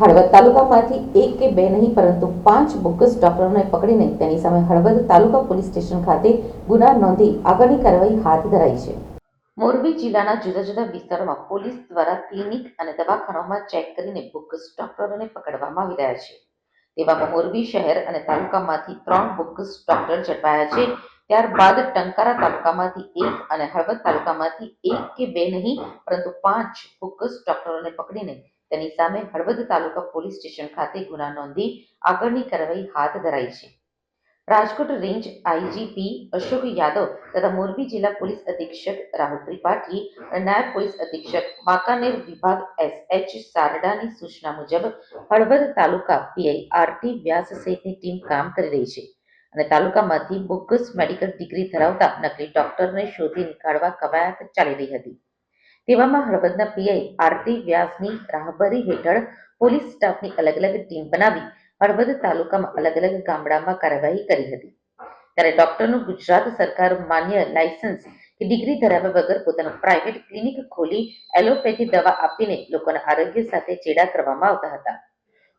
હળવદ તાલુકામાંથી એક કે બે નહીં, પરંતુ પાંચ બોગસ ડોક્ટરોને પકડીને તેની સામે હળવદ તાલુકા પોલીસ સ્ટેશન ખાતે ગુના નોંધી આગળની કાર્યવાહી હાથ ધરાઈ છે. મોરબી જિલ્લાના જુદા જુદા વિસ્તારોમાં પોલીસ દ્વારા ક્લિનિક અને દવાખાનાઓમાં ચેક કરીને બોગસ ડોક્ટરોને પકડવામાં આવી રહ્યા છે. તેવામાં મોરબી શહેર અને તાલુકામાંથી ત્રણ બોગસ ડોક્ટર ઝડપાયા છે. ત્યારબાદ ટંકારા તાલુકામાંથી એક અને હળવદ તાલુકામાંથી એક કે બે નહીં, પરંતુ પાંચ બોગસ ડોક્ટરોને પકડીને તેની સામે હળવદ તાલુકા પોલીસ સ્ટેશન ખાતે ગુના નોંધી આગળની કાર્યવાહી હાથ ધરાઈ છે. રાજકોટ રેન્જ આઈજીપી અશોક યાદવ તથા મોરબી જિલ્લા પોલીસ અધિક્ષક રાહુલ ત્રિપાઠી અને નાયબ પોલીસ અધિક્ષક વાંકાનેર વિભાગ એસએચ સારડાની સૂચના મુજબ હળવદ તાલુકા પીઆઈ આરટી વ્યાસ સહિતની ટીમ કામ કરી રહી છે અને તાલુકામાંથી બોગસ મેડિકલ ડિગ્રી ધરાવતા નકલી ડોક્ટરને શોધી નીકાળવા કવાયત ચાલી રહી હતી. તેવામાં હળવદના પીઆઈ આરટી વ્યાસની રાહબરી હેઠળ પોલીસ સ્ટાફની અલગ અલગ ટીમ બનાવી હળવદ તાલુકામાં અલગ અલગ ગામડામાં કાર્યવાહી કરી હતી. ત્યારે ડોક્ટરનું ગુજરાત સરકાર માન્ય લાયસન્સ કે ડિગ્રી ધરાવ્યા વગર પોતાનું પ્રાઇવેટ ક્લિનિક ખોલી એલોપેથી દવા આપીને લોકોના આરોગ્ય સાથે ચેડા કરવામાં આવતા હતા.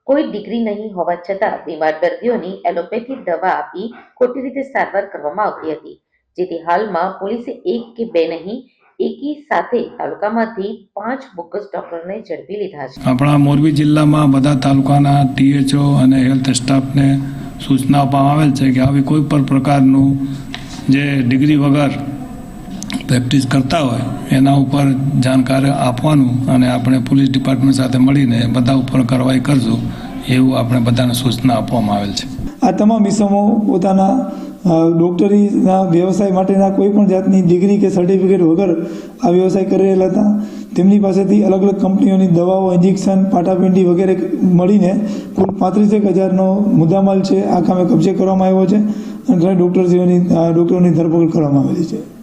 કોઈ ડિગ્રી નહીં હોવા છતાં બીમાર દર્દીઓની એલોપેથી દવા આપી ખોટી રીતે સારવાર કરવામાં આવતી હતી. જેથી હાલમાં પોલીસે એક કે બે નહીં એકી સાથે તાલુકામાંથી પાંચ બોગસ ડોક્ટરને ઝડપી લીધા છે. આપણા મોરબી જિલ્લામાં બધા તાલુકાના ટીએચઓ અને હેલ્થ સ્ટાફને સૂચના આપવામાં આવેલ છે કે આવી કોઈ પણ પ્રકારનું જે ડિગ્રી વગર પ્રેક્ટિસ કરતા હોય એના ઉપર જાણકારી આપવાનું અને આપણે પોલીસ ડિપાર્ટમેન્ટ સાથે મળીને બધા ઉપર કાર્યવાહી કરશું એવું આપણે બધાને સૂચના આપવામાં આવેલ છે. આ તમામ ઇસમો પોતાના ડોક્ટરીના વ્યવસાય માટેના કોઈ પણ જાતની ડિગ્રી કે સર્ટિફિકેટ વગર આ વ્યવસાય કરી રહેલા હતા. તેમની પાસેથી અલગ અલગ કંપનીઓની દવાઓ, ઇન્જેક્શન, પાટાપિંડી વગેરે મળીને કુલ પાંત્રીસેક હજારનો મુદ્દામાલ છે. આ કામે કબજે કરવામાં આવ્યો છે અને ડોક્ટરશ્રીઓની ડોક્ટરોની ધરપકડ કરવામાં આવેલી છે.